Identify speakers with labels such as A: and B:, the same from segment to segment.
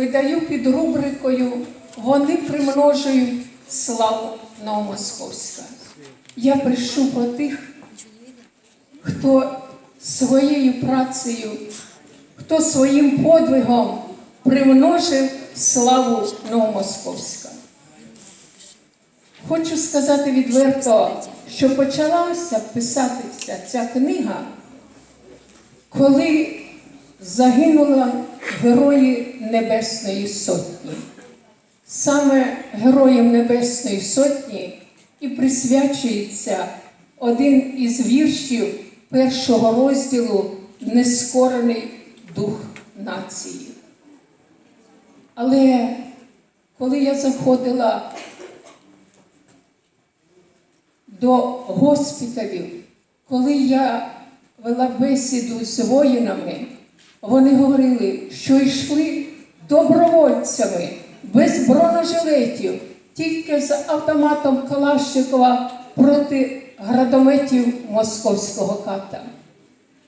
A: видаю під рубрикою Вони примножують славу Новомосковська. Я пишу про тих, хто своєю працею, хто своїм подвигом примножив славу Новомосковська. Хочу сказати відверто, що почалася писатися ця книга, коли загинули герої Небесної Сотні. Саме Героям Небесної Сотні і присвячується один із віршів першого розділу Нескорений дух нації. Але коли я заходила до госпіталів, коли я вела бесіду з воїнами, вони говорили, що йшли добровольцями без бронежилетів, тільки з автоматом Калашникова проти градометів московського ката.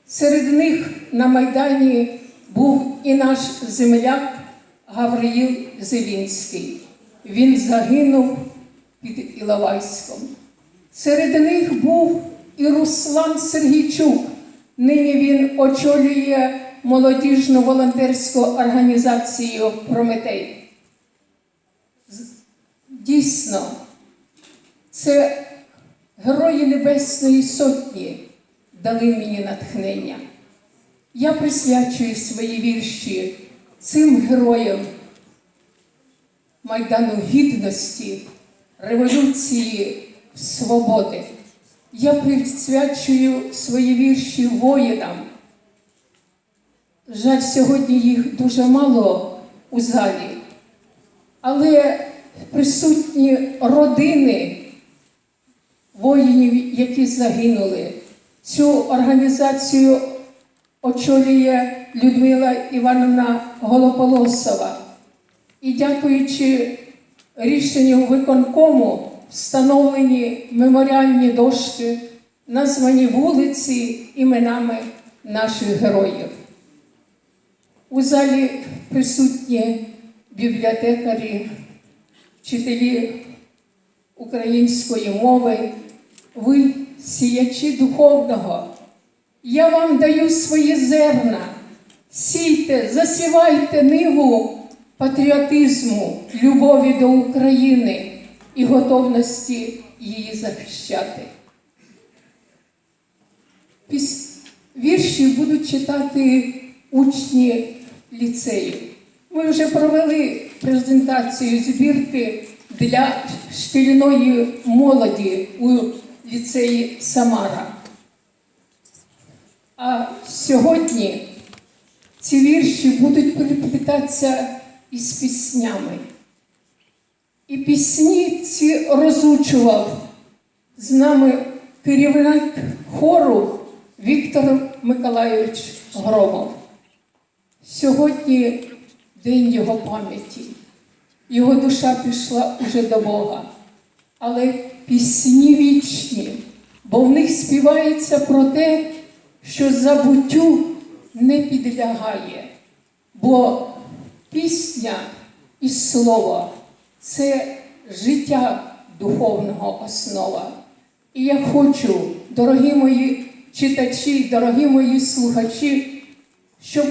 A: Серед них на Майдані був і наш земляк Гавриїл Зелінський. Він загинув під Іловайськом. Серед них був і Руслан Сергійчук. Нині він очолює молодіжну волонтерську організацію Прометей. Дійсно, це герої Небесної Сотні дали мені натхнення. Я присвячую свої вірші цим героям Майдану Гідності, Революції Свободи. Я присвячую свої вірші воїнам. Жаль, сьогодні їх дуже мало у залі, але присутні родини воїнів, які загинули. Цю організацію очолює Людмила Івановна Голополосова. І дякуючи рішенню виконкому встановлені меморіальні дошки, названі вулиці іменами наших героїв. У залі присутні бібліотекарі, вчителі української мови, ви сіячі духовного. Я вам даю свої зерна. Сійте, засівайте ниву патріотизму, любові до України і готовності її захищати. Вірші будуть читати учні ліцею. Ми вже провели презентацію збірки для шкільної молоді у ліцеї Самара. А сьогодні ці вірші будуть переплітатися із піснями. І пісні ці розучував з нами керівник хору Віктор Миколайович Громов. Сьогодні день його пам'яті. Його душа пішла уже до Бога. Але пісні вічні, бо в них співається про те, що забуттю не підлягає. Бо пісня і слово це життя духовного основа. І я хочу, дорогі мої читачі, дорогі мої слухачі, щоб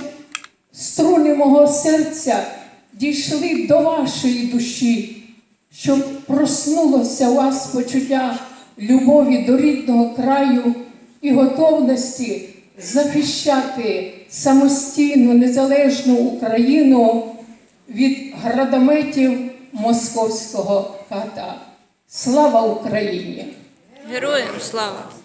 A: струни мого серця дійшли до вашої душі, щоб проснулося у вас почуття любові до рідного краю і готовності захищати самостійну незалежну Україну від градометів московського ката. Слава Україні!
B: Героям слава!